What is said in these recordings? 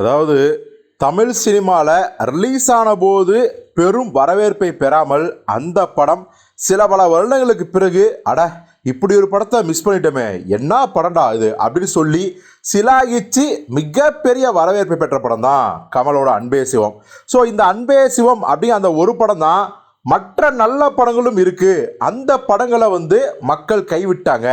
அதாவது தமிழ் சினிமாவில் ரிலீஸ் ஆன போது பெரும் வரவேற்பை பெறாமல் அந்த படம் சில பல வருடங்களுக்கு பிறகு அட இப்படி ஒரு படத்தை மிஸ் பண்ணிட்டோமே என்ன படம்டா இது அப்படின்னு சொல்லி சிலாகிச்சு மிகப்பெரிய வரவேற்பை பெற்ற படம் தான் கமலோட அன்பே சிவம். ஸோ இந்த அன்பே சிவம் அப்படிங்கிற அந்த ஒரு படம் தான் மற்ற நல்ல படங்களும் இருக்கு. அந்த படங்களை வந்து மக்கள் கைவிட்டாங்க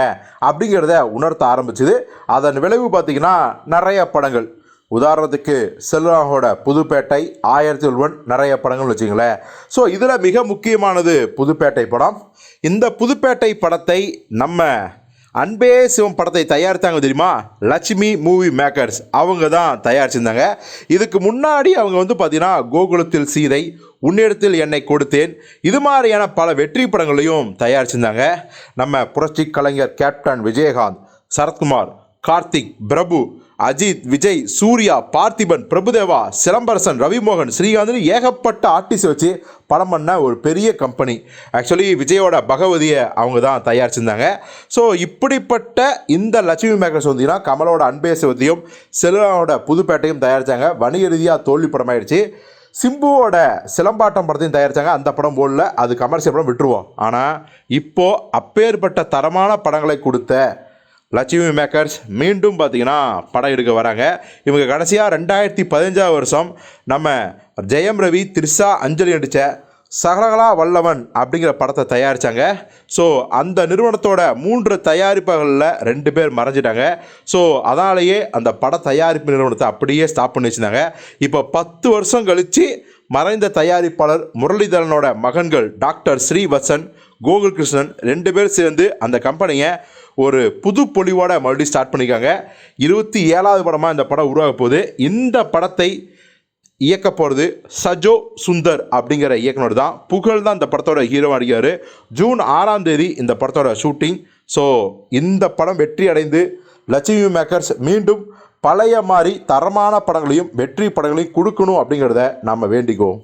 அப்படிங்கிறத உணர்த்த ஆரம்பிச்சுது. அதன் விளைவு பார்த்தீங்கன்னா நிறைய படங்கள். உதாரணத்துக்கு செல்வராகோட புதுப்பேட்டை ஆயிரத்தி ஒருவன் நிறைய படங்கள் வச்சுங்களேன் ஸோ இதில் மிக முக்கியமானது புதுப்பேட்டை படம். இந்த புதுப்பேட்டை படத்தை நம்ம அன்பே சிவம் படத்தை தயாரித்தாங்க தெரியுமா? Lakshmi movie makers. அவங்க தான் தயாரிச்சிருந்தாங்க. இதுக்கு முன்னாடி அவங்க வந்து பார்த்தீங்கன்னா கோகுலத்தில் சீதை உன்னிடத்தில் என்னை கொடுத்தேன். இது மாதிரியான பல வெற்றி படங்களையும் தயாரிச்சிருந்தாங்க. நம்ம புரட்சி கலைஞர் கேப்டன் விஜயகாந்த் சரத்குமார் கார்த்திக் பிரபு அஜித் விஜய் சூர்யா பார்த்திபன் பிரபுதேவா சிலம்பரசன் ரவிமோகன் ஸ்ரீகாந்த்னு ஏகப்பட்ட ஆர்டிஸ்ட் வச்சு படம் பண்ண ஒரு பெரிய கம்பெனி ஆக்சுவலி விஜயோட பகவதியை அவங்க தான் தயாரிச்சிருந்தாங்க. ஸோ இப்படிப்பட்ட இந்த லட்சுமி மேக்கர்ஸ் வந்தீங்கன்னா கமலோட அன்பே சிவத்தையும் செல்வனோட புதுப்பேட்டையும் தயாரித்தாங்க வணிக ரீதியாக தோல்வி படமாயிடுச்சு. சிம்புவோட சிலம்பாட்டம் படத்தையும் தயாரித்தாங்க அந்த படம் போடல அது கமர்ஷியல் படம் விட்டுருவோம். ஆனால் இப்போது அப்பேற்பட்ட தரமான படங்களை கொடுத்த லட்சுமி மேக்கர்ஸ் மீண்டும் பார்த்தீங்கன்னா படம் எடுக்க வராங்க. இவங்க கடைசியாக ரெண்டாயிரத்தி பதினஞ்சாவது வருஷம் நம்ம ஜெயம் ரவி திரிஷா அஞ்சலி நடித்த சகலகலா வல்லவன் அப்படிங்கிற படத்தை தயாரித்தாங்க ஸோ அந்த நிறுவனத்தோட மூன்று தயாரிப்புகளில் ரெண்டு பேர் மறைஞ்சிட்டாங்க. ஸோ அதனாலேயே அந்த பட தயாரிப்பு நிறுவனத்தை அப்படியே ஸ்டாப் பண்ணி வச்சுருந்தாங்க. இப்போ பத்து வருஷம் கழித்து மறைந்த தயாரிப்பாளர் முரளிதரனோட மகன்கள் டாக்டர் ஸ்ரீவத்சன் கோகுல் கிருஷ்ணன் ரெண்டு பேர் சேர்ந்து அந்த கம்பெனியை ஒரு புது பொலிவோட மறுபடியும் ஸ்டார்ட் பண்ணியிருக்காங்க இருபத்தி ஏழாவது படமாக இந்த படம் உருவாக போகுது. இந்த படத்தை இயக்க போகிறது சஜோ சுந்தர் அப்படிங்கிற இயக்குனர் தான். புகழ் தான் இந்த படத்தோட ஹீரோ அடிக்காரு ஜூன் ஆறாம் தேதி இந்த படத்தோட ஷூட்டிங் ஸோ இந்த படம் வெற்றி அடைந்து லட்சுமி மேக்கர்ஸ் மீண்டும் பழைய மாதிரி தரமான படங்களையும் வெற்றி படங்களையும் கொடுக்கணும் அப்படிங்கிறத நம்ம வேண்டிக்குவோம்.